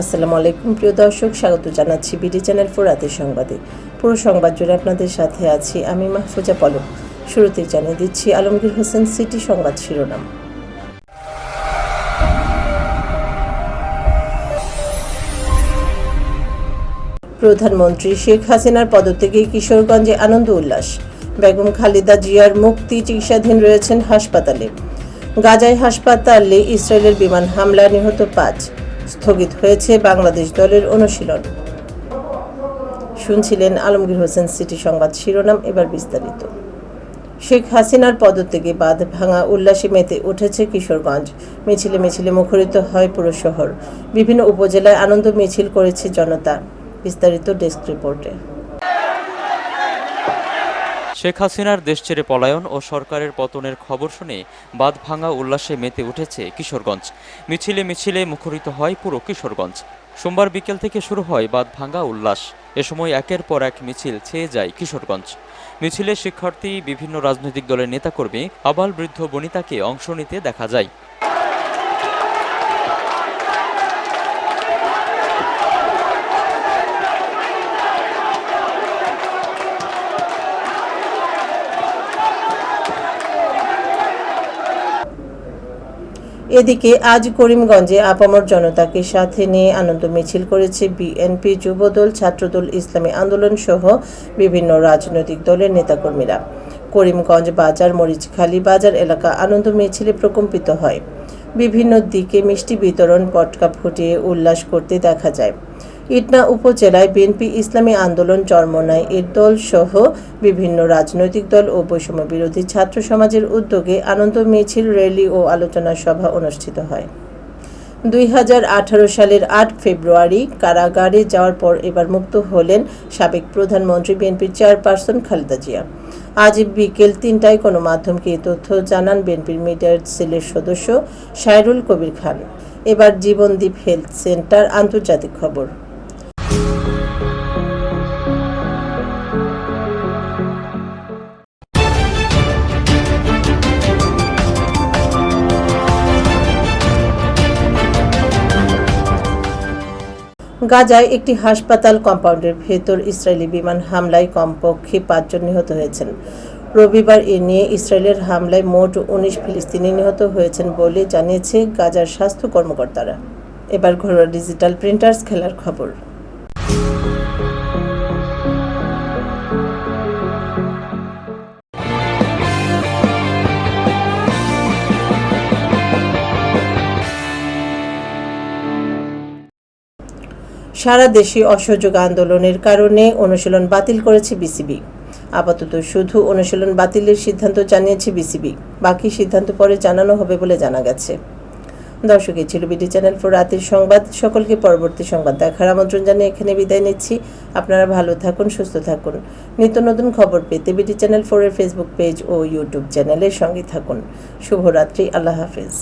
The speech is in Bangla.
আসসালামু আলাইকুম, প্রিয় দর্শক, স্বাগত জানাচ্ছি বিডি চ্যানেল ফোর রাতের সংবাদে। পুরো সংবাদ জুড়ে আপনাদের সাথে আছি আমি মাহফুজা পলক। শুরুতে জানিয়ে দিচ্ছি আলমগীর হোসেন সিটি সংবাদ শিরোনাম। প্রধানমন্ত্রী শেখ হাসিনার পদত্যাগে কিশোরগঞ্জে আনন্দ উল্লাস। বেগম খালেদা জিয়ার মুক্তি চিকিৎসাধীন রয়েছেন হাসপাতালে। গাজায় হাসপাতালে ইসরায়েলের বিমান হামলা নিহত পাঁচ। স্থগিত হয়েছে বাংলাদেশ দলের অনুশীলন। শুনছিলেন আলমগীর হোসেন সিটি সংবাদ শিরোনাম এবার বিস্তারিত। শেখ হাসিনার পদত্যাগে বাঁধ ভাঙা উল্লাসে মেতে উঠেছে কিশোরগঞ্জ। মিছিলে মিছিলে মুখরিত হয় পুরো শহর। বিভিন্ন উপজেলায় আনন্দ মিছিল করেছে জনতা। বিস্তারিত ডেস্ক রিপোর্টে। শেখ হাসিনার দেশ ছেড়ে পলায়ন ও সরকারের পতনের খবর শুনে বাঁধ ভাঙা উল্লাসে মেতে উঠেছে কিশোরগঞ্জ। মিছিলে মিছিলে মুখরিত হয় পুরো কিশোরগঞ্জ। সোমবার বিকেল থেকে শুরু হয় বাঁধ ভাঙা উল্লাস। এ সময় একের পর এক মিছিল ছেয়ে যায় কিশোরগঞ্জ। মিছিলে শিক্ষার্থী, বিভিন্ন রাজনৈতিক দলের নেতাকর্মী, আবাল বৃদ্ধ বনিতাকে অংশ নিতে দেখা যায়। এদিকে আজ করিমগঞ্জে আপামর জনতাকে সাথে নিয়ে আনন্দ মিছিল করেছে বিএনপি যুবদল, ছাত্রদল, ইসলামী আন্দোলন সহ বিভিন্ন রাজনৈতিক দলের নেতাকর্মীরা। করিমগঞ্জ বাজার, মরিচখালী বাজার এলাকা আনন্দ মিছিলে প্রকম্পিত হয়। বিভিন্ন দিকে মিষ্টি বিতরণ, পটকা ফুটিয়ে উল্লাস করতে দেখা যায়। ইটনা উপজেলায় বিএনপি ইসলামী আন্দোলন চরমনায় এর দল সহ বিভিন্ন রাজনৈতিক দল ও বৈষম্য বিরোধী ছাত্র সমাজের উদ্যোগে আনন্দ মিছিল, র্যালি ও আলোচনা সভা অনুষ্ঠিত হয়। দুই হাজার আঠারো সালের আট ফেব্রুয়ারি কারাগারে যাওয়ার পর এবার মুক্ত হলেন সাবেক প্রধানমন্ত্রী বিএনপির চেয়ারপারসন খালেদা জিয়া। আজ বিকেল তিনটায় কোনো মাধ্যমকে এই তথ্য জানান বিএনপির মিডিয়ার সেলের সদস্য সাইরুল কবির খান। এবার জীবনদ্বীপ হেলথ সেন্টার আন্তর্জাতিক খবর। গাজায় একটি হাসপাতাল কম্পাউন্ডের ভেতর ইসরায়েলি বিমান হামলায় কমপক্ষে পাঁচজন নিহত হয়েছেন। রবিবার এ নিয়ে ইসরায়েলের হামলায় মোট উনিশ ফিলিস্তিনি নিহত হয়েছেন বলে জানিয়েছে গাজার স্বাস্থ্য কর্মকর্তারা। এবার ঘরোয়া ডিজিটাল প্রিন্টার্স খেলার খবর। সারা দেশে অসহযোগ আন্দোলনের কারণে অনুশীলন বাতিল করেছে বিসিবি। আপাতত শুধু অনুশীলন বাতিলের সিদ্ধান্ত জানিয়েছে বিসিবি, বাকি সিদ্ধান্ত পরে জানানো হবে বলে জানা গেছে। দর্শক, এই ছিল বিডি চ্যানেল ফোর রাতের সংবাদ। সকলকে পরবর্তী সংবাদ দেখার আমন্ত্রণ জানিয়ে এখানে বিদায় নিচ্ছি। আপনারা ভালো থাকুন, সুস্থ থাকুন। নিত্য নতুন খবর পেতে বিডি চ্যানেল ফোরের ফেসবুক পেজ ও ইউটিউব চ্যানেলের সঙ্গে থাকুন। শুভরাত্রি, আল্লাহ হাফিজ।